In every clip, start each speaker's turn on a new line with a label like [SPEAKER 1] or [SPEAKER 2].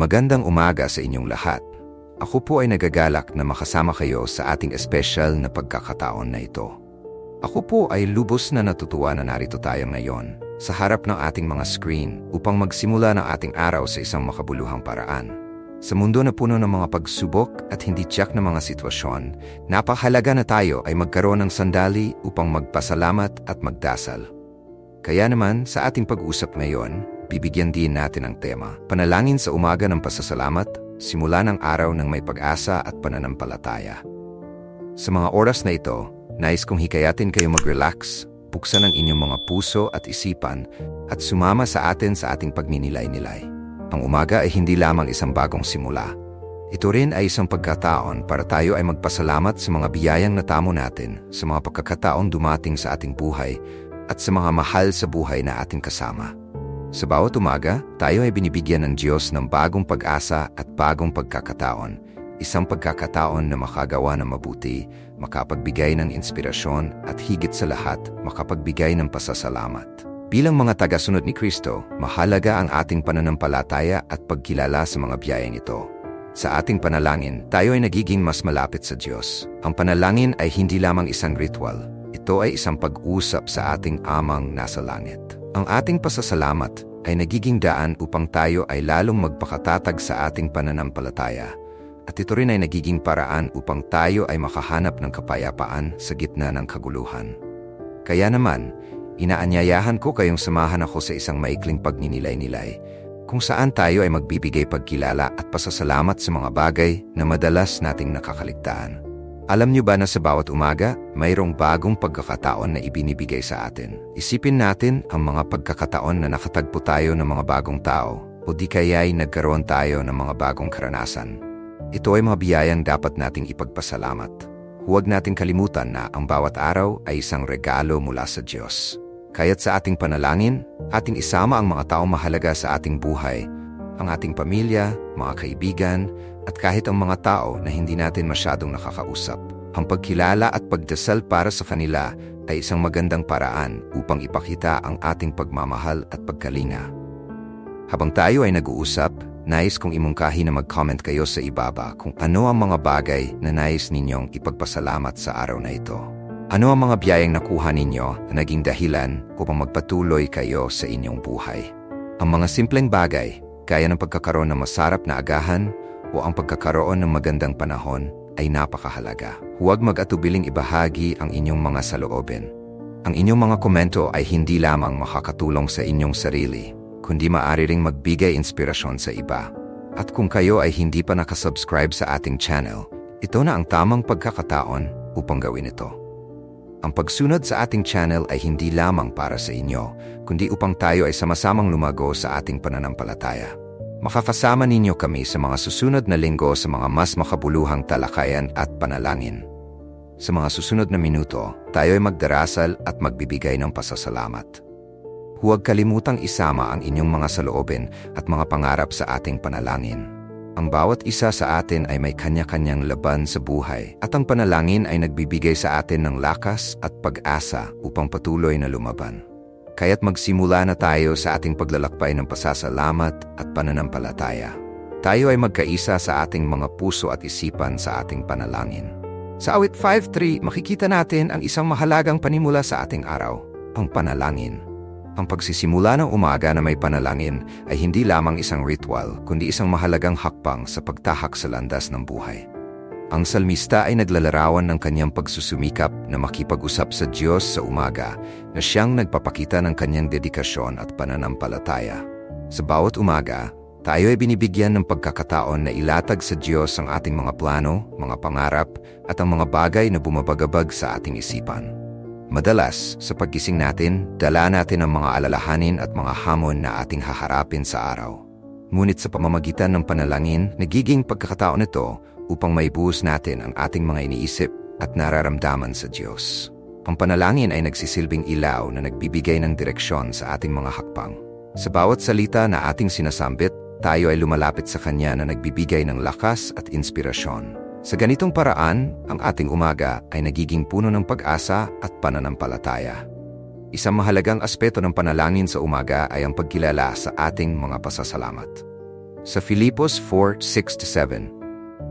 [SPEAKER 1] Magandang umaga sa inyong lahat. Ako po ay nagagalak na makasama kayo sa ating espesyal na pagkakataon na ito. Ako po ay lubos na natutuwa na narito tayo ngayon sa harap ng ating mga screen upang magsimula ng ating araw sa isang makabuluhang paraan. Sa mundo na puno ng mga pagsubok at hindi tiyak na mga sitwasyon, napakahalaga na tayo ay magkaroon ng sandali upang magpasalamat at magdasal. Kaya naman, sa ating pag-usap ngayon, bibigyan din natin ang tema, Panalangin sa umaga ng pasasalamat, simula ng araw ng may pag-asa at pananampalataya. Sa mga oras na ito, nais kong hikayatin kayo mag-relax, buksan ang inyong mga puso at isipan at sumama sa atin sa ating pagninilay-nilay. Ang umaga ay hindi lamang isang bagong simula. Ito rin ay isang pagkataon para tayo ay magpasalamat sa mga biyayang natamo natin, sa mga pagkakataon dumating sa ating buhay, at sa mga mahal sa buhay na ating kasama. Sa bawat umaga, tayo ay binibigyan ng Diyos ng bagong pag-asa at bagong pagkakataon. Isang pagkakataon na makagawa ng mabuti, makapagbigay ng inspirasyon at higit sa lahat, makapagbigay ng pasasalamat. Bilang mga tagasunod ni Kristo, mahalaga ang ating pananampalataya at pagkilala sa mga biyayang ito. Sa ating panalangin, tayo ay nagiging mas malapit sa Diyos. Ang panalangin ay hindi lamang isang ritual. Ito ay isang pag-usap sa ating amang nasa langit. Ang ating pasasalamat ay nagiging daan upang tayo ay lalong magpakatatag sa ating pananampalataya. At ito rin ay nagiging paraan upang tayo ay makahanap ng kapayapaan sa gitna ng kaguluhan. Kaya naman, inaanyayahan ko kayong samahan ako sa isang maikling pagninilay-nilay kung saan tayo ay magbibigay pagkilala at pasasalamat sa mga bagay na madalas nating nakakaligtaan. Alam niyo ba na sa bawat umaga, mayroong bagong pagkakataon na ibinibigay sa atin? Isipin natin ang mga pagkakataon na nakatagpo tayo ng mga bagong tao o di kaya'y nagkaroon tayo ng mga bagong karanasan. Ito ay mga biyayang dapat nating ipagpasalamat. Huwag nating kalimutan na ang bawat araw ay isang regalo mula sa Diyos. Kaya't sa ating panalangin, ating isama ang mga taong mahalaga sa ating buhay, ang ating pamilya, mga kaibigan, at kahit ang mga tao na hindi natin masyadong nakakausap. Ang pagkilala at pagdasal para sa kanila ay isang magandang paraan upang ipakita ang ating pagmamahal at pagkalinga. Habang tayo ay nag-uusap, nais kong imungkahi na mag-comment kayo sa ibaba kung ano ang mga bagay na nais ninyong ipagpasalamat sa araw na ito. Ano ang mga biyayang nakuha ninyo na naging dahilan upang magpatuloy kayo sa inyong buhay? Ang mga simpleng bagay, gaya ng pagkakaroon ng masarap na agahan o ang pagkakaroon ng magandang panahon ay napakahalaga. Huwag mag-atubiling ibahagi ang inyong mga saloobin. Ang inyong mga komento ay hindi lamang makakatulong sa inyong sarili, kundi maaari ring magbigay inspirasyon sa iba. At kung kayo ay hindi pa nakasubscribe sa ating channel, ito na ang tamang pagkakataon upang gawin ito. Ang pagsunod sa ating channel ay hindi lamang para sa inyo, kundi upang tayo ay sama-samang lumago sa ating pananampalataya. Makakasama ninyo kami sa mga susunod na linggo sa mga mas makabuluhang talakayan at panalangin. Sa mga susunod na minuto, tayo ay magdarasal at magbibigay ng pasasalamat. Huwag kalimutang isama ang inyong mga saloobin at mga pangarap sa ating panalangin. Ang bawat isa sa atin ay may kanya-kanyang laban sa buhay at ang panalangin ay nagbibigay sa atin ng lakas at pag-asa upang patuloy na lumaban. Kaya't magsimula na tayo sa ating paglalakbay ng pasasalamat at pananampalataya. Tayo ay magkaisa sa ating mga puso at isipan sa ating panalangin. Sa awit 5.3, makikita natin ang isang mahalagang panimula sa ating araw, ang panalangin. Ang pagsisimula ng umaga na may panalangin ay hindi lamang isang ritual, kundi isang mahalagang hakbang sa pagtahak sa landas ng buhay. Ang salmista ay naglalarawan ng kanyang pagsusumikap na makipag-usap sa Diyos sa umaga na siyang nagpapakita ng kanyang dedikasyon at pananampalataya. Sa bawat umaga, tayo ay binibigyan ng pagkakataon na ilatag sa Diyos ang ating mga plano, mga pangarap at ang mga bagay na bumabagabag sa ating isipan. Madalas, sa paggising natin, dala natin ang mga alalahanin at mga hamon na ating haharapin sa araw. Ngunit sa pamamagitan ng panalangin, nagiging pagkakataon ito upang maibuhos natin ang ating mga iniisip at nararamdaman sa Diyos. Ang panalangin ay nagsisilbing ilaw na nagbibigay ng direksyon sa ating mga hakbang. Sa bawat salita na ating sinasambit, tayo ay lumalapit sa Kanya na nagbibigay ng lakas at inspirasyon. Sa ganitong paraan, ang ating umaga ay nagiging puno ng pag-asa at pananampalataya. Isang mahalagang aspeto ng panalangin sa umaga ay ang pagkilala sa ating mga pasasalamat. Sa Filipos 4:6-7,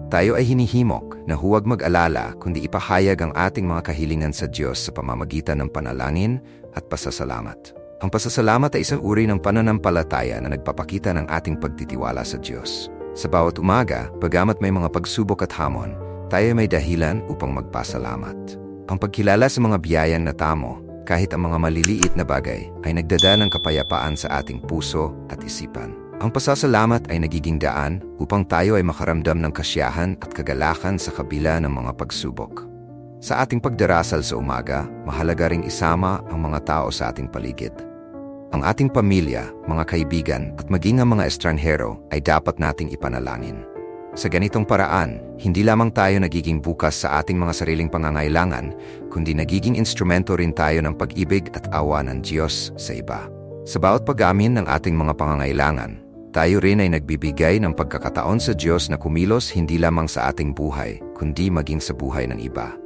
[SPEAKER 1] tayo ay hinihimok na huwag mag-alala kundi ipahayag ang ating mga kahilingan sa Diyos sa pamamagitan ng panalangin at pasasalamat. Ang pasasalamat ay isang uri ng pananampalataya na nagpapakita ng ating pagtitiwala sa Diyos. Sa bawat umaga, bagamat may mga pagsubok at hamon, tayo may dahilan upang magpasalamat. Ang pagkilala sa mga biyayang natamo, kahit ang mga maliliit na bagay, ay nagdada ng kapayapaan sa ating puso at isipan. Ang pasasalamat ay nagiging daan upang tayo ay makaramdam ng kasiyahan at kagalakan sa kabila ng mga pagsubok. Sa ating pagdarasal sa umaga, mahalaga ring isama ang mga tao sa ating paligid. Ang ating pamilya, mga kaibigan at maging ang mga estranghero ay dapat nating ipanalangin. Sa ganitong paraan, hindi lamang tayo nagiging bukas sa ating mga sariling pangangailangan, kundi nagiging instrumento rin tayo ng pag-ibig at awa ng Diyos sa iba. Sa bawat pag-amin ng ating mga pangangailangan, tayo rin ay nagbibigay ng pagkakataon sa Diyos na kumilos hindi lamang sa ating buhay, kundi maging sa buhay ng iba.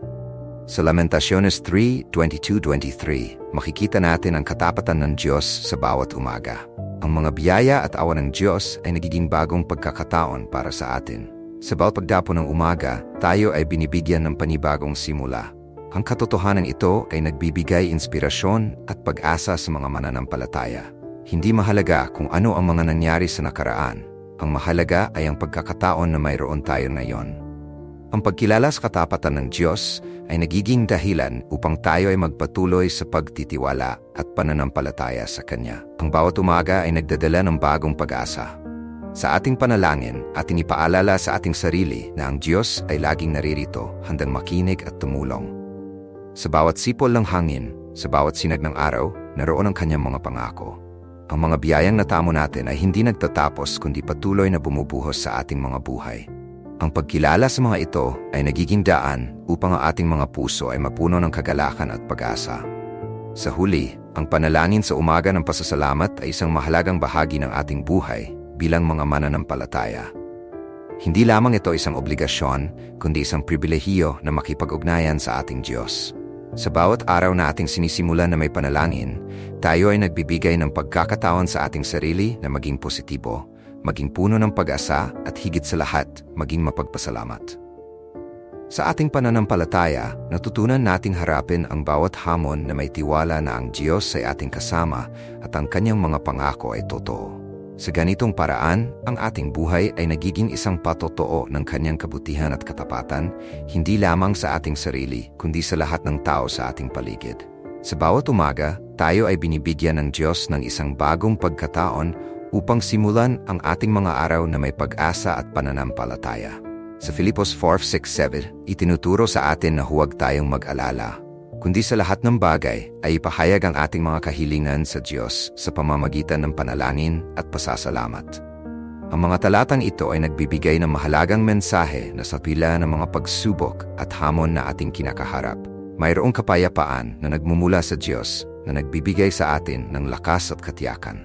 [SPEAKER 1] Sa Lamentaciones 3:22-23, makikita natin ang katapatan ng Diyos sa bawat umaga. Ang mga biyaya at awa ng Diyos ay nagiging bagong pagkakataon para sa atin. Sa bawat pagdapo ng umaga, tayo ay binibigyan ng panibagong simula. Ang katotohanan ito ay nagbibigay inspirasyon at pag-asa sa mga mananampalataya. Hindi mahalaga kung ano ang mga nangyari sa nakaraan. Ang mahalaga ay ang pagkakataon na mayroon tayo ngayon. Ang pagkilala sa katapatan ng Diyos ay nagiging dahilan upang tayo ay magpatuloy sa pagtitiwala at pananampalataya sa Kanya. Ang bawat umaga ay nagdadala ng bagong pag-asa. Sa ating panalangin at inipaalala sa ating sarili na ang Diyos ay laging naririto, handang makinig at tumulong. Sa bawat sipol ng hangin, sa bawat sinag ng araw, naroon ang kanyang mga pangako. Ang mga biyayang natamo natin ay hindi nagtatapos kundi patuloy na bumubuhos sa ating mga buhay. Ang pagkilala sa mga ito ay nagiging daan upang ang ating mga puso ay mapuno ng kagalakan at pag-asa. Sa huli, ang panalangin sa umaga ng pasasalamat ay isang mahalagang bahagi ng ating buhay bilang mga mananampalataya. Hindi lamang ito isang obligasyon, kundi isang pribilehiyo na makipag-ugnayan sa ating Diyos. Sa bawat araw na ating sinisimulan na may panalangin, tayo ay nagbibigay ng pagkakataon sa ating sarili na maging positibo, maging puno ng pag-asa at higit sa lahat, maging mapagpasalamat. Sa ating pananampalataya, natutunan nating harapin ang bawat hamon na may tiwala na ang Diyos ay ating kasama at ang kanyang mga pangako ay totoo. Sa ganitong paraan, ang ating buhay ay nagiging isang patotoo ng kanyang kabutihan at katapatan, hindi lamang sa ating sarili, kundi sa lahat ng tao sa ating paligid. Sa bawat umaga, tayo ay binibigyan ng Diyos ng isang bagong pagkataon upang simulan ang ating mga araw na may pag-asa at pananampalataya. Sa Filipos 4.6.7, itinuturo sa atin na huwag tayong mag-alala kundi sa lahat ng bagay ay ipahayag ang ating mga kahilingan sa Diyos sa pamamagitan ng panalangin at pasasalamat. Ang mga talatang ito ay nagbibigay ng mahalagang mensahe na sa pila ng mga pagsubok at hamon na ating kinakaharap. Mayroong kapayapaan na nagmumula sa Diyos na nagbibigay sa atin ng lakas at katiyakan.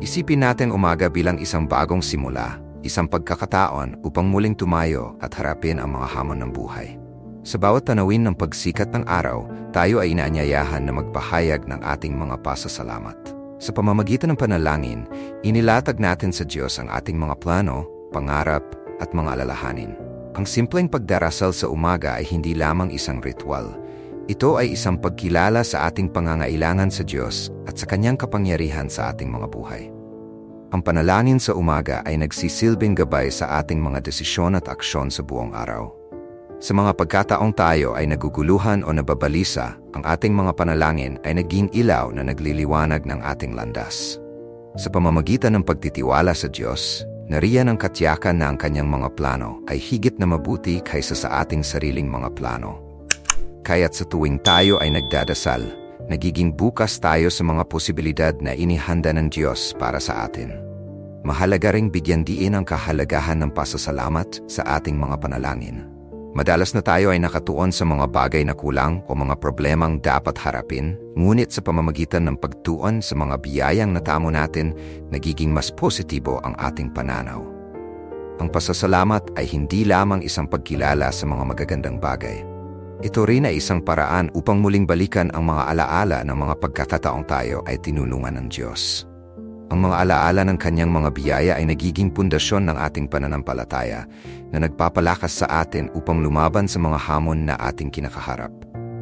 [SPEAKER 1] Isipin natin umaga bilang isang bagong simula, isang pagkakataon upang muling tumayo at harapin ang mga hamon ng buhay. Sa bawat tanawin ng pagsikat ng araw, tayo ay inaanyayahan na magpahayag ng ating mga pasasalamat. Sa pamamagitan ng panalangin, inilatag natin sa Diyos ang ating mga plano, pangarap, at mga alalahanin. Ang simpleng pagdarasal sa umaga ay hindi lamang isang ritual. Ito ay isang pagkilala sa ating pangangailangan sa Diyos at sa Kanyang kapangyarihan sa ating mga buhay. Ang panalangin sa umaga ay nagsisilbing gabay sa ating mga desisyon at aksyon sa buong araw. Sa mga pagkataong tayo ay naguguluhan o nababalisa, ang ating mga panalangin ay naging ilaw na nagliliwanag ng ating landas. Sa pamamagitan ng pagtitiwala sa Diyos, nariyan ang katiyakan na ang kanyang mga plano ay higit na mabuti kaysa sa ating sariling mga plano. Kaya't sa tuwing tayo ay nagdadasal, nagiging bukas tayo sa mga posibilidad na inihanda ng Diyos para sa atin. Mahalaga ring bigyan diin ang kahalagahan ng pasasalamat sa ating mga panalangin. Madalas na tayo ay nakatuon sa mga bagay na kulang o mga problemang dapat harapin, ngunit sa pamamagitan ng pagtuon sa mga biyayang natamo natin, nagiging mas positibo ang ating pananaw. Ang pasasalamat ay hindi lamang isang pagkilala sa mga magagandang bagay. Ito rin ay isang paraan upang muling balikan ang mga alaala ng mga pagkakataong tayo ay tinulungan ng Diyos. Ang mga alaala ng kanyang mga biyaya ay nagiging pundasyon ng ating pananampalataya na nagpapalakas sa atin upang lumaban sa mga hamon na ating kinakaharap.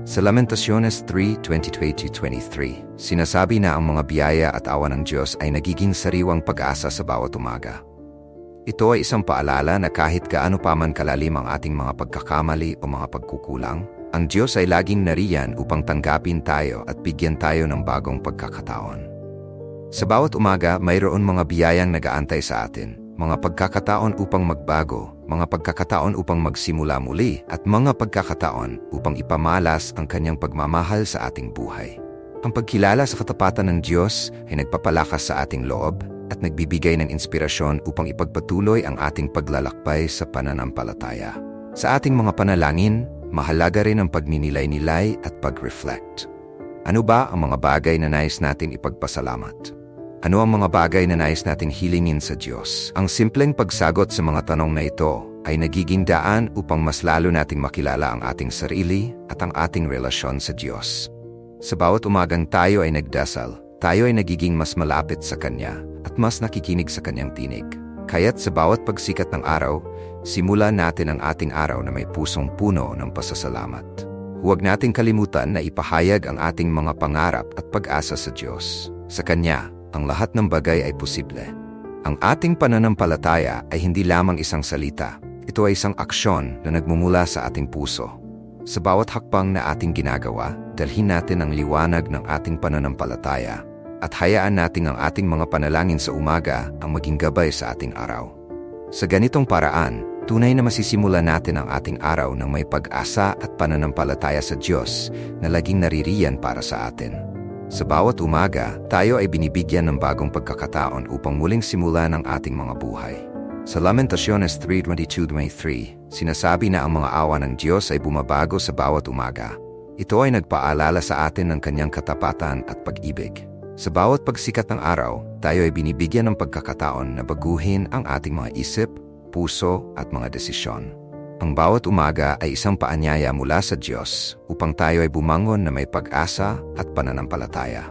[SPEAKER 1] Sa Lamentaciones 3:20-23, sinasabi na ang mga biyaya at awa ng Diyos ay nagiging sariwang pag-asa sa bawat umaga. Ito ay isang paalala na kahit gaano pa man kalalim ang ating mga pagkakamali o mga pagkukulang, ang Diyos ay laging nariyan upang tanggapin tayo at bigyan tayo ng bagong pagkakataon. Sa bawat umaga, mayroon mga biyayang nagaantay sa atin, mga pagkakataon upang magbago, mga pagkakataon upang magsimula muli, at mga pagkakataon upang ipamalas ang kanyang pagmamahal sa ating buhay. Ang pagkilala sa katapatan ng Diyos ay nagpapalakas sa ating loob at nagbibigay ng inspirasyon upang ipagpatuloy ang ating paglalakbay sa pananampalataya. Sa ating mga panalangin, mahalaga rin ang pagninilay-nilay at pag-reflect. Ano ba ang mga bagay na nais natin ipagpasalamat? Ano ang mga bagay na nais nating hilingin sa Diyos? Ang simpleng pagsagot sa mga tanong na ito ay nagiging daan upang mas lalo nating makilala ang ating sarili at ang ating relasyon sa Diyos. Sa bawat umagang tayo ay nagdasal, tayo ay nagiging mas malapit sa Kanya at mas nakikinig sa Kanyang tinig. Kaya't sa bawat pagsikat ng araw, simulan natin ang ating araw na may pusong puno ng pasasalamat. Huwag nating kalimutan na ipahayag ang ating mga pangarap at pag-asa sa Diyos. Sa Kanya, ang lahat ng bagay ay posible. Ang ating pananampalataya ay hindi lamang isang salita. Ito ay isang aksyon na nagmumula sa ating puso. Sa bawat hakbang na ating ginagawa, dalhin natin ang liwanag ng ating pananampalataya at hayaan natin ang ating mga panalangin sa umaga ang maging gabay sa ating araw. Sa ganitong paraan, tunay na masisimula natin ang ating araw ng may pag-asa at pananampalataya sa Diyos na laging naririyan para sa atin. Sa bawat umaga, tayo ay binibigyan ng bagong pagkakataon upang muling simulan ang ating mga buhay. Sa Lamentaciones 3.22-23, sinasabi na ang mga awa ng Diyos ay bumabago sa bawat umaga. Ito ay nagpaalala sa atin ng kanyang katapatan at pag-ibig. Sa bawat pagsikat ng araw, tayo ay binibigyan ng pagkakataon na baguhin ang ating mga isip, puso at mga desisyon. Ang bawat umaga ay isang paanyaya mula sa Diyos upang tayo ay bumangon na may pag-asa at pananampalataya.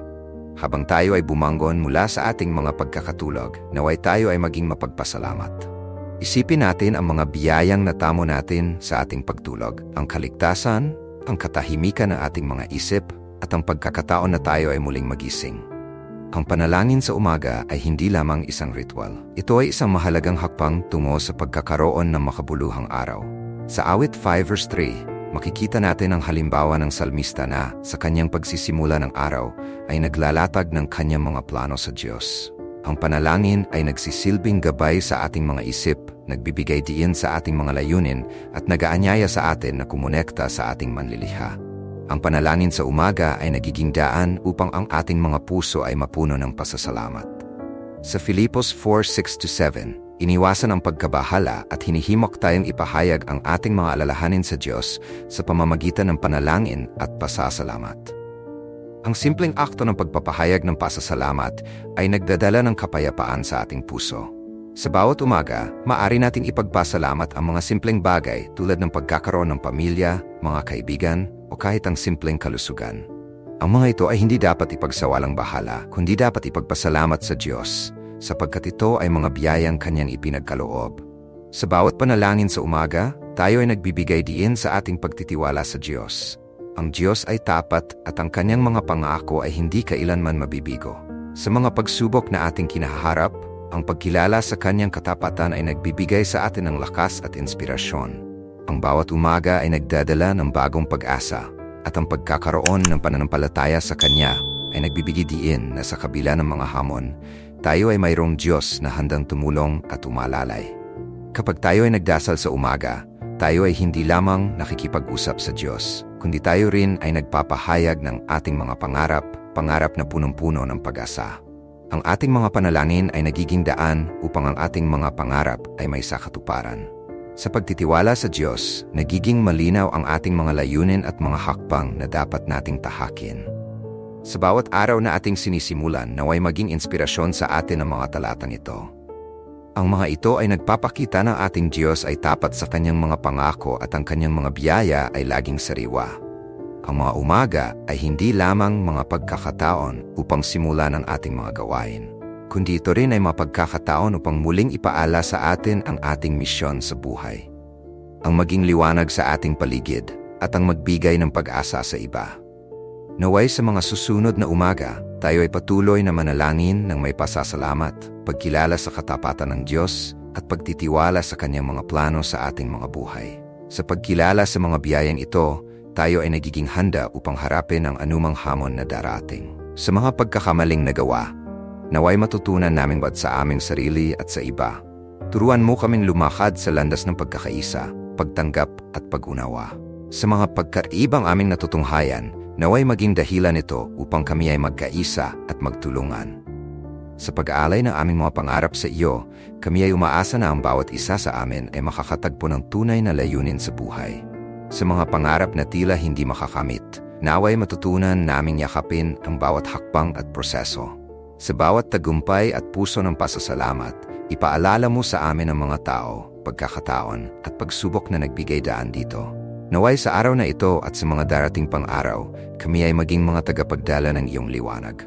[SPEAKER 1] Habang tayo ay bumangon mula sa ating mga pagkakatulog, naway tayo ay maging mapagpasalamat. Isipin natin ang mga biyayang natamo natin sa ating pagtulog, ang kaligtasan, ang katahimikan ng ating mga isip, at ang pagkakataon na tayo ay muling magising. Ang panalangin sa umaga ay hindi lamang isang ritual. Ito ay isang mahalagang hakbang tungo sa pagkakaroon ng makabuluhang araw. Sa awit 5 verse 3, makikita natin ang halimbawa ng salmista na sa kanyang pagsisimula ng araw ay naglalatag ng kanyang mga plano sa Diyos. Ang panalangin ay nagsisilbing gabay sa ating mga isip, nagbibigay diin sa ating mga layunin at nagaanyaya sa atin na kumonekta sa ating manliliha. Ang panalangin sa umaga ay nagiging daan upang ang ating mga puso ay mapuno ng pasasalamat. Sa Filipos 4:6-7, Iniwasan ang pagkabahala at hinihimok tayong ipahayag ang ating mga alalahanin sa Diyos sa pamamagitan ng panalangin at pasasalamat. Ang simpleng akto ng pagpapahayag ng pasasalamat ay nagdadala ng kapayapaan sa ating puso. Sa bawat umaga, maari nating ipagpasalamat ang mga simpleng bagay tulad ng pagkakaroon ng pamilya, mga kaibigan, o kahit ang simpleng kalusugan. Ang mga ito ay hindi dapat ipagsawalang bahala, kundi dapat ipagpasalamat sa Diyos sapagkat ito ay mga biyayang kanyang ipinagkaloob. Sa bawat panalangin sa umaga, tayo ay nagbibigay diin sa ating pagtitiwala sa Diyos. Ang Diyos ay tapat at ang kanyang mga pangako ay hindi kailanman mabibigo. Sa mga pagsubok na ating kinaharap, ang pagkilala sa kanyang katapatan ay nagbibigay sa atin ng lakas at inspirasyon. Ang bawat umaga ay nagdadala ng bagong pag-asa at ang pagkakaroon ng pananampalataya sa Kanya ay nagbibigay diin na sa kabila ng mga hamon, tayo ay mayroong Diyos na handang tumulong at umalalay. Kapag tayo ay nagdasal sa umaga, tayo ay hindi lamang nakikipag-usap sa Diyos, kundi tayo rin ay nagpapahayag ng ating mga pangarap, pangarap na punong-puno ng pag-asa. Ang ating mga panalangin ay nagiging daan upang ang ating mga pangarap ay may sakatuparan. Sa pagtitiwala sa Diyos, nagiging malinaw ang ating mga layunin at mga hakbang na dapat nating tahakin. Sa bawat araw na ating sinisimulan, naway maging inspirasyon sa atin ang mga talatang ito. Ang mga ito ay nagpapakita ng ating Diyos ay tapat sa kanyang mga pangako at ang kanyang mga biyaya ay laging sariwa. Ang mga umaga ay hindi lamang mga pagkakataon upang simulan ang ating mga gawain. kundi ito rin ay mapagkakataon upang muling ipaala sa atin ang ating misyon sa buhay. Ang maging liwanag sa ating paligid at ang magbigay ng pag-asa sa iba. Naway sa mga susunod na umaga, tayo ay patuloy na manalangin ng may pasasalamat, pagkilala sa katapatan ng Diyos at pagtitiwala sa kanyang mga plano sa ating mga buhay. Sa pagkilala sa mga biyayang ito, tayo ay nagiging handa upang harapin ang anumang hamon na darating. Sa mga pagkakamaling nagawa, naway matutunan namin ba't sa aming sarili at sa iba. Turuan mo kaming lumakad sa landas ng pagkakaisa, pagtanggap at pag-unawa. Sa mga pagkaibang aming natutunghayan, naway maging dahilan nito upang kami ay magkaisa at magtulungan. Sa pag-aalay ng aming mga pangarap sa iyo, kami ay umaasa na ang bawat isa sa amin ay makakatagpo ng tunay na layunin sa buhay. Sa mga pangarap na tila hindi makakamit, naway matutunan naming yakapin ang bawat hakbang at proseso. Sa bawat tagumpay at puso ng pasasalamat, ipaalala mo sa amin ang mga tao, pagkakataon at pagsubok na nagbigay daan dito. Naway sa araw na ito at sa mga darating pang araw, kami ay maging mga tagapagdala ng iyong liwanag.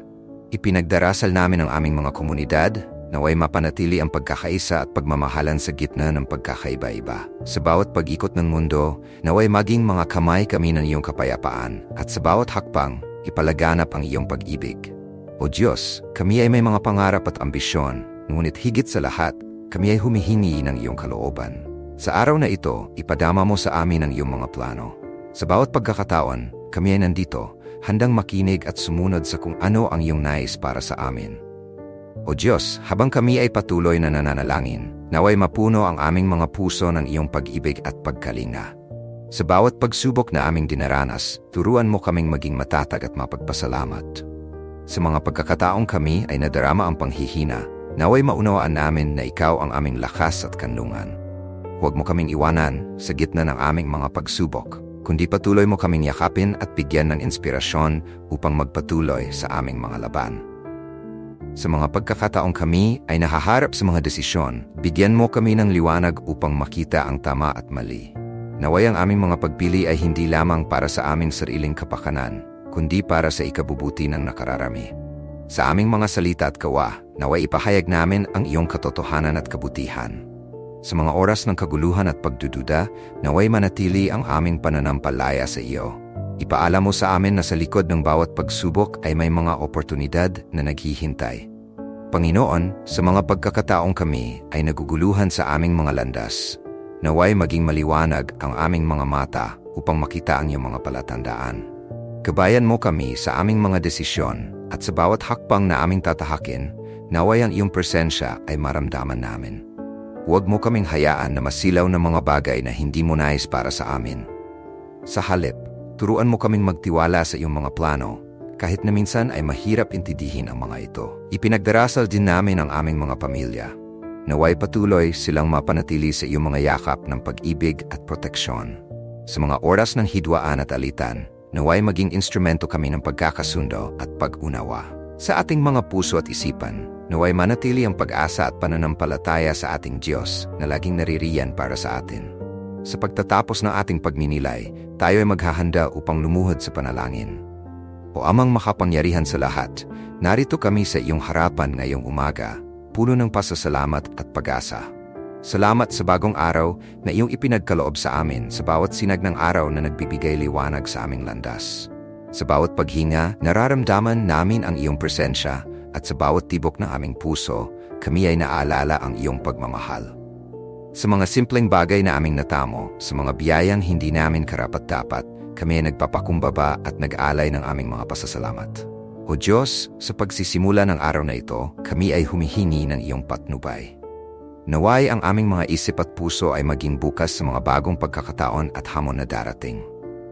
[SPEAKER 1] Ipinagdarasal namin ang aming mga komunidad, naway mapanatili ang pagkakaisa at pagmamahalan sa gitna ng pagkakaiba-iba. Sa bawat pag-ikot ng mundo, naway maging mga kamay kami ng iyong kapayapaan at sa bawat hakbang, ipalaganap ang iyong pag-ibig. O Diyos, kami ay may mga pangarap at ambisyon, ngunit higit sa lahat, kami ay humihingi ng iyong kalooban. Sa araw na ito, ipadama mo sa amin ang iyong mga plano. Sa bawat pagkakataon, kami ay nandito, handang makinig at sumunod sa kung ano ang iyong nais para sa amin. O Diyos, habang kami ay patuloy na nananalangin, naway mapuno ang aming mga puso ng iyong pag-ibig at pagkalinga. Sa bawat pagsubok na aming dinaranas, turuan mo kaming maging matatag at mapagpasalamat. Sa mga pagkakataong kami ay nadarama ang panghihina, naway maunawaan namin na ikaw ang aming lakas at kanlungan. Huwag mo kaming iwanan sa gitna ng aming mga pagsubok, kundi patuloy mo kaming yakapin at bigyan ng inspirasyon upang magpatuloy sa aming mga laban. Sa mga pagkakataong kami ay nahaharap sa mga desisyon, bigyan mo kami ng liwanag upang makita ang tama at mali. Naway ang aming mga pagpili ay hindi lamang para sa aming sariling kapakanan, kundi para sa ikabubuti ng nakararami. Sa aming mga salita at gawa, naway ipahayag namin ang iyong katotohanan at kabutihan. Sa mga oras ng kaguluhan at pagdududa, naway manatili ang aming pananampalaya sa iyo. Ipaalam mo sa amin na sa likod ng bawat pagsubok ay may mga oportunidad na naghihintay. Panginoon, sa mga pagkakataong kami ay naguguluhan sa aming mga landas, naway maging maliwanag ang aming mga mata upang makita ang iyong mga palatandaan. Gabayan mo kami sa aming mga desisyon at sa bawat hakbang na aming tatahakin, naway ang iyong presensya ay maramdaman namin. Huwag mo kaming hayaan na masilaw ng mga bagay na hindi mo nais para sa amin. Sa halip, turuan mo kaming magtiwala sa iyong mga plano, kahit na minsan ay mahirap intindihin ang mga ito. Ipinagdarasal din namin ang aming mga pamilya. Naway patuloy silang mapanatili sa iyong mga yakap ng pag-ibig at proteksyon. Sa mga oras ng hidwaan at alitan, naway maging instrumento kami ng pagkakasundo at pag-unawa. Sa ating mga puso at isipan, naway manatili ang pag-asa at pananampalataya sa ating Diyos na laging naririyan para sa atin. Sa pagtatapos ng ating pagninilay, tayo ay maghahanda upang lumuhod sa panalangin. O amang makapangyarihan sa lahat, narito kami sa iyong harapan ngayong umaga, puno ng pasasalamat at pag-asa. Salamat sa bagong araw na iyong ipinagkaloob sa amin sa bawat sinag ng araw na nagbibigay liwanag sa aming landas. Sa bawat paghinga, nararamdaman namin ang iyong presensya at sa bawat tibok ng aming puso, kami ay naaalala ang iyong pagmamahal. Sa mga simpleng bagay na aming natamo, sa mga biyayang hindi namin karapat-dapat, kami ay nagpapakumbaba at nag-alay ng aming mga pasasalamat. O Diyos, sa pagsisimula ng araw na ito, kami ay humihingi ng iyong patnubay. Naway ang aming mga isip at puso ay maging bukas sa mga bagong pagkakataon at hamon na darating.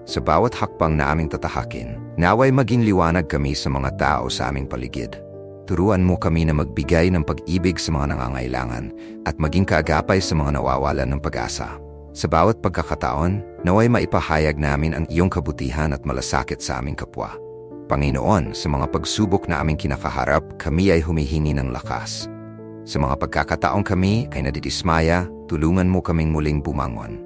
[SPEAKER 1] Sa bawat hakbang na aming tatahakin, naway maging liwanag kami sa mga tao sa aming paligid. Turuan mo kami na magbigay ng pag-ibig sa mga nangangailangan at maging kaagapay sa mga nawawalan ng pag-asa. Sa bawat pagkakataon, naway maipahayag namin ang iyong kabutihan at malasakit sa aming kapwa. Panginoon, sa mga pagsubok na aming kinakaharap, kami ay humihingi ng lakas. Sa mga pagkakataong kami ay nadidismaya, tulungan mo kaming muling bumangon.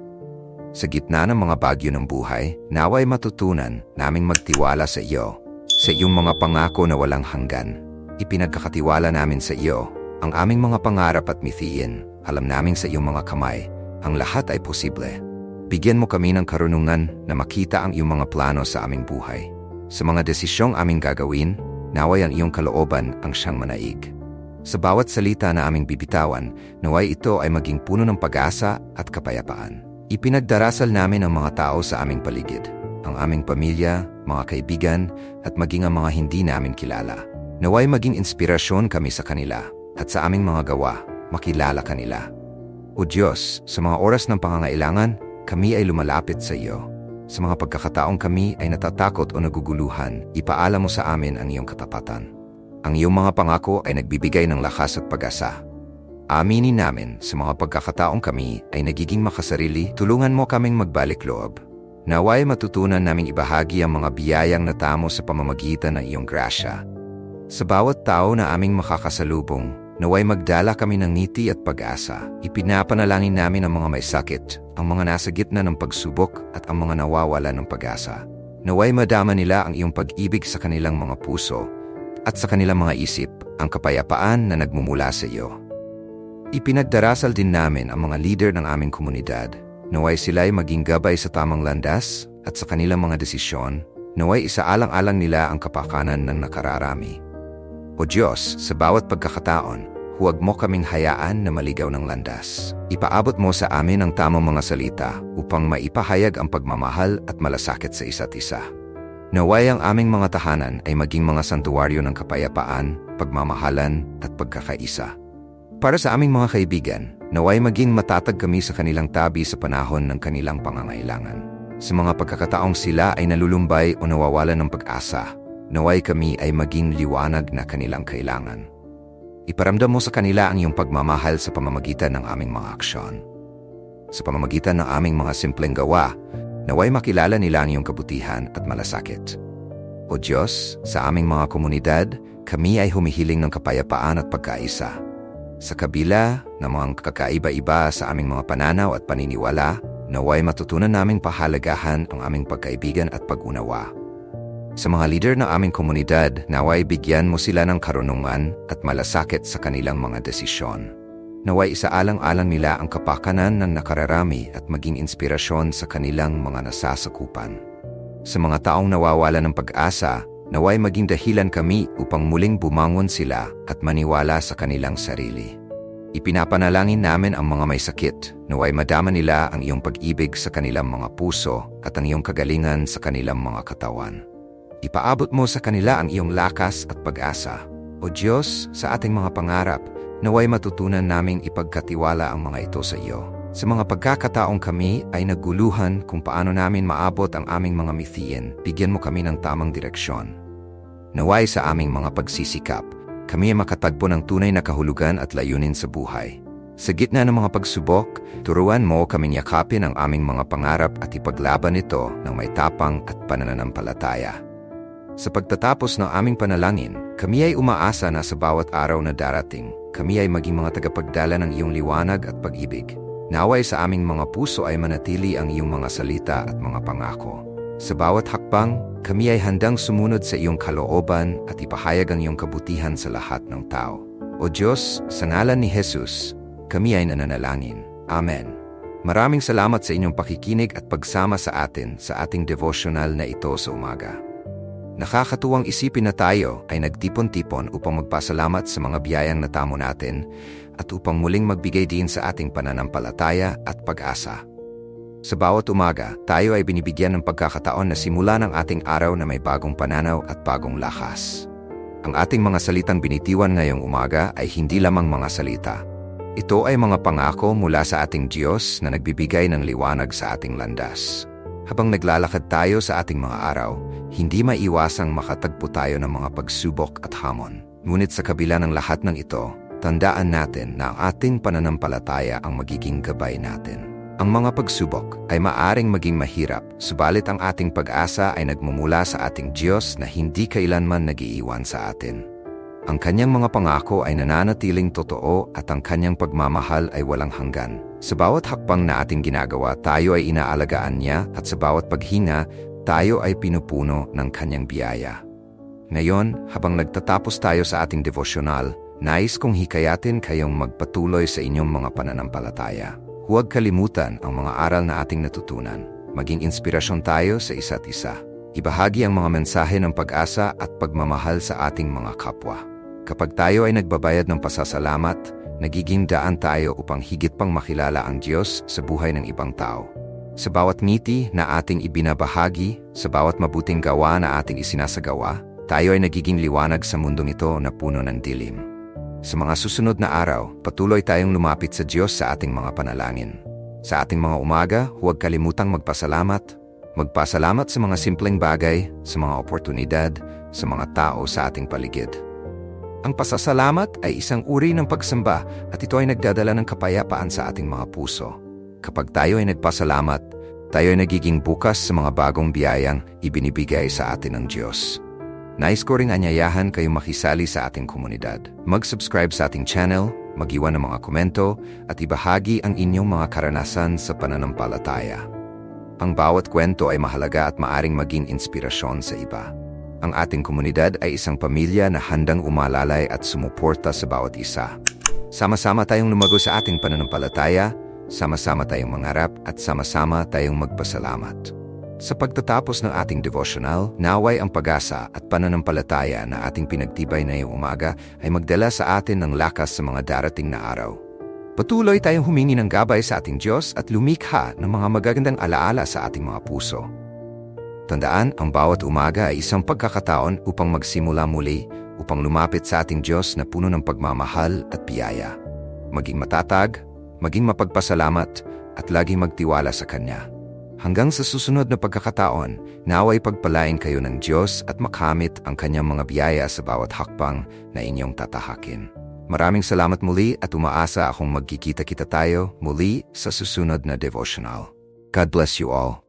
[SPEAKER 1] Sa gitna ng mga bagyo ng buhay, naway matutunan naming magtiwala sa iyo, sa iyong mga pangako na walang hanggan. Ipinagkakatiwala namin sa iyo ang aming mga pangarap at mithiin. Alam naming sa iyong mga kamay, ang lahat ay posible. Bigyan mo kami ng karunungan na makita ang iyong mga plano sa aming buhay. Sa mga desisyong aming gagawin, naway ang iyong kalooban ang siyang manaig. Sa bawat salita na aming bibitawan, naway ito ay maging puno ng pag-asa at kapayapaan. Ipinagdarasal namin ang mga tao sa aming paligid, ang aming pamilya, mga kaibigan, at maging ang mga hindi namin kilala. Naway maging inspirasyon kami sa kanila at sa aming mga gawa, makilala kanila. O Diyos, sa mga oras ng pangangailangan, kami ay lumalapit sa iyo. Sa mga pagkakataong kami ay natatakot o naguguluhan, ipaalam mo sa amin ang iyong katapatan. Ang iyong mga pangako ay nagbibigay ng lakas at pag-asa. Aminin namin sa mga pagkakataong kami ay nagiging makasarili, tulungan mo kaming magbalik loob. Naway matutunan naming ibahagi ang mga biyayang natamo sa pamamagitan ng iyong grasya. Sa bawat tao na aming makakasalubong, naway magdala kami ng ngiti at pag-asa. Ipinapanalangin namin ang mga may sakit, ang mga nasa gitna ng pagsubok at ang mga nawawala ng pag-asa. Naway madama nila ang iyong pag-ibig sa kanilang mga puso at sa kanilang mga isip ang kapayapaan na nagmumula sa iyo. Ipinagdarasal din namin ang mga leader ng aming komunidad. Naway sila'y maging gabay sa tamang landas at sa kanilang mga desisyon, naway isaalang-alang nila ang kapakanan ng nakararami. O Diyos, sa bawat pagkakataon, huwag mo kaming hayaan na maligaw ng landas. Ipaabot mo sa amin ang tamang mga salita upang maipahayag ang pagmamahal at malasakit sa isa't isa. Naway ang aming mga tahanan ay maging mga santuwaryo ng kapayapaan, pagmamahalan at pagkakaisa. Para sa aming mga kaibigan, naway maging matatag kami sa kanilang tabi sa panahon ng kanilang pangangailangan. Sa mga pagkakataong sila ay nalulumbay o nawawalan ng pag-asa, naway kami ay maging liwanag na kanilang kailangan. Iparamdam mo sa kanila ang iyong pagmamahal sa pamamagitan ng aming mga aksyon. Sa pamamagitan ng aming mga simpleng gawa, naway makilala nila ang iyong kabutihan at malasakit. O Diyos, sa aming mga komunidad, kami ay humihiling ng kapayapaan at pagkaisa. Sa kabila ng mga kakaiba-iba sa aming mga pananaw at paniniwala, naway matutunan naming pahalagahan ang aming pagkaibigan at pag-unawa. Sa mga leader ng aming komunidad, naway bigyan mo sila ng karunungan at malasakit sa kanilang mga desisyon. Naway isaalang-alang nila ang kapakanan ng nakararami at maging inspirasyon sa kanilang mga nasasakupan. Sa mga taong nawawala ng pag-asa, Naway maging dahilan kami upang muling bumangon sila at maniwala sa kanilang sarili. Ipinapanalangin namin ang mga may sakit, naway madama nila ang iyong pag-ibig sa kanilang mga puso at ang iyong kagalingan sa kanilang mga katawan. Ipaabot mo sa kanila ang iyong lakas at pag-asa. O Diyos, sa ating mga pangarap, naway matutunan naming ipagkatiwala ang mga ito sa iyo. Sa mga pagkakataong kami ay naguluhan kung paano namin maabot ang aming mga mithiin, bigyan mo kami ng tamang direksyon. Naway sa aming mga pagsisikap, kami ay makatagpo ng tunay na kahulugan at layunin sa buhay. Sa gitna ng mga pagsubok, turuan mo kaming yakapin ang aming mga pangarap at ipaglaban ito ng may tapang at panananampalataya. Sa pagtatapos ng aming panalangin, kami ay umaasa na sa bawat araw na darating, kami ay maging mga tagapagdala ng iyong liwanag at pag-ibig. Naway sa aming mga puso ay manatili ang iyong mga salita at mga pangako. Sa bawat hakbang, kami ay handang sumunod sa iyong kalooban at ipahayag ang iyong kabutihan sa lahat ng tao. O Diyos, sa ngalan ni Jesus, kami ay nananalangin. Amen. Maraming salamat sa inyong pakikinig at pagsama sa atin sa ating devotional na ito sa umaga. Nakakatuwang isipin na tayo ay nagtipon-tipon upang magpasalamat sa mga biyayang natamo natin at upang muling magbigay din sa ating pananampalataya at pag-asa. Sa bawat umaga, tayo ay binibigyan ng pagkakataon na simula ng ating araw na may bagong pananaw at bagong lakas. Ang ating mga salitang binitiwan ngayong umaga ay hindi lamang mga salita. Ito ay mga pangako mula sa ating Diyos na nagbibigay ng liwanag sa ating landas. Habang naglalakad tayo sa ating mga araw, hindi maiwasang makatagpo tayo ng mga pagsubok at hamon. Ngunit sa kabila ng lahat ng ito, tandaan natin na ang ating pananampalataya ang magiging gabay natin. Ang mga pagsubok ay maaring maging mahirap, subalit ang ating pag-asa ay nagmumula sa ating Diyos na hindi kailanman nagiiwan sa atin. Ang kanyang mga pangako ay nananatiling totoo at ang kanyang pagmamahal ay walang hanggan. Sa bawat hakbang na ating ginagawa, tayo ay inaalagaan niya at sa bawat paghinga, tayo ay pinupuno ng kanyang biyaya. Ngayon, habang nagtatapos tayo sa ating devosyonal, nais kong hikayatin kayong magpatuloy sa inyong mga pananampalataya. Huwag kalimutan ang mga aral na ating natutunan. Maging inspirasyon tayo sa isa't isa. Ibahagi ang mga mensahe ng pag-asa at pagmamahal sa ating mga kapwa. Kapag tayo ay nagbabayad ng pasasalamat, nagiging daan tayo upang higit pang makilala ang Diyos sa buhay ng ibang tao. Sa bawat ngiti na ating ibinabahagi, sa bawat mabuting gawa na ating isinasagawa, tayo ay nagiging liwanag sa mundong ito na puno ng dilim. Sa mga susunod na araw, patuloy tayong lumapit sa Diyos sa ating mga panalangin. Sa ating mga umaga, huwag kalimutang magpasalamat. Magpasalamat sa mga simpleng bagay, sa mga oportunidad, sa mga tao sa ating paligid. Ang pasasalamat ay isang uri ng pagsamba at ito ay nagdadala ng kapayapaan sa ating mga puso. Kapag tayo ay nagpasalamat, tayo ay nagiging bukas sa mga bagong biyayang ibinibigay sa atin ng Diyos. Nais ko ring anyayahan kayo makisali sa ating komunidad. Mag-subscribe sa ating channel, mag-iwan ng mga komento, at ibahagi ang inyong mga karanasan sa pananampalataya. Ang bawat kwento ay mahalaga at maaring maging inspirasyon sa iba. Ang ating komunidad ay isang pamilya na handang umalalay at sumuporta sa bawat isa. Sama-sama tayong lumago sa ating pananampalataya, sama-sama tayong mangarap at sama-sama tayong magpasalamat. Sa pagtatapos ng ating devotional, naway ang pag-asa at pananampalataya na ating pinagtibay na iyong umaga ay magdala sa atin ng lakas sa mga darating na araw. Patuloy tayong humingi ng gabay sa ating Diyos at lumikha ng mga magagandang alaala sa ating mga puso. Tandaan, ang bawat umaga ay isang pagkakataon upang magsimula muli, upang lumapit sa ating Diyos na puno ng pagmamahal at biyaya. Maging matatag, maging mapagpasalamat, at laging magtiwala sa Kanya. Hanggang sa susunod na pagkakataon, naway pagpalain kayo ng Diyos at makamit ang kanyang mga biyaya sa bawat hakbang na inyong tatahakin. Maraming salamat muli at umaasa akong magkikita-kita tayo muli sa susunod na devotional. God bless you all.